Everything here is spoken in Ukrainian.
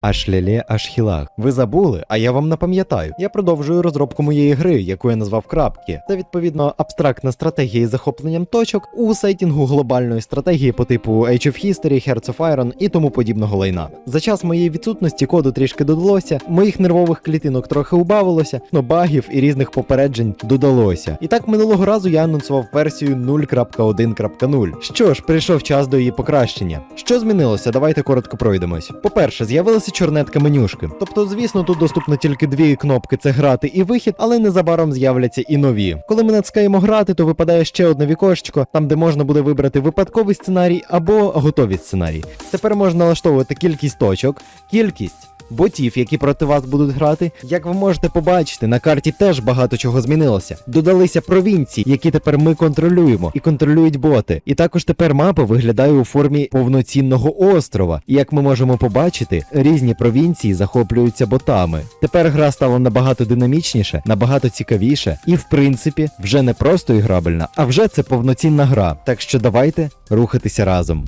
Ашляле Ашхілах. Ви забули, а я вам напам'ятаю. Я продовжую розробку моєї гри, яку я назвав крапки. Це відповідно абстрактна стратегія із захопленням точок у сеттінгу глобальної стратегії по типу Age of History, Hearts of Iron і тому подібного лайна. За час моєї відсутності коду трішки додалося, моїх нервових клітинок трохи убавилося, но багів і різних попереджень додалося. І так минулого разу я анонсував версію 0.1.0. Що ж, прийшов час до її покращення. Що змінилося? Давайте коротко пройдемось. По-перше, чорнетка менюшки. Тобто, звісно, тут доступно тільки дві кнопки: це грати і вихід, але незабаром з'являться і нові. Коли ми натискаємо грати, то випадає ще одне вікошечко, там де можна буде вибрати випадковий сценарій або готові сценарії. Тепер можна налаштовувати кількість точок, кількість. Ботів, які проти вас будуть грати, як ви можете побачити, на карті теж багато чого змінилося. Додалися провінції, які тепер ми контролюємо, і контролюють боти. І також тепер мапа виглядає у формі повноцінного острова. І як ми можемо побачити, різні провінції захоплюються ботами. Тепер гра стала набагато динамічніше, набагато цікавіше, і в принципі вже не просто іграбельна, а вже це повноцінна гра. Так що давайте рухатися разом.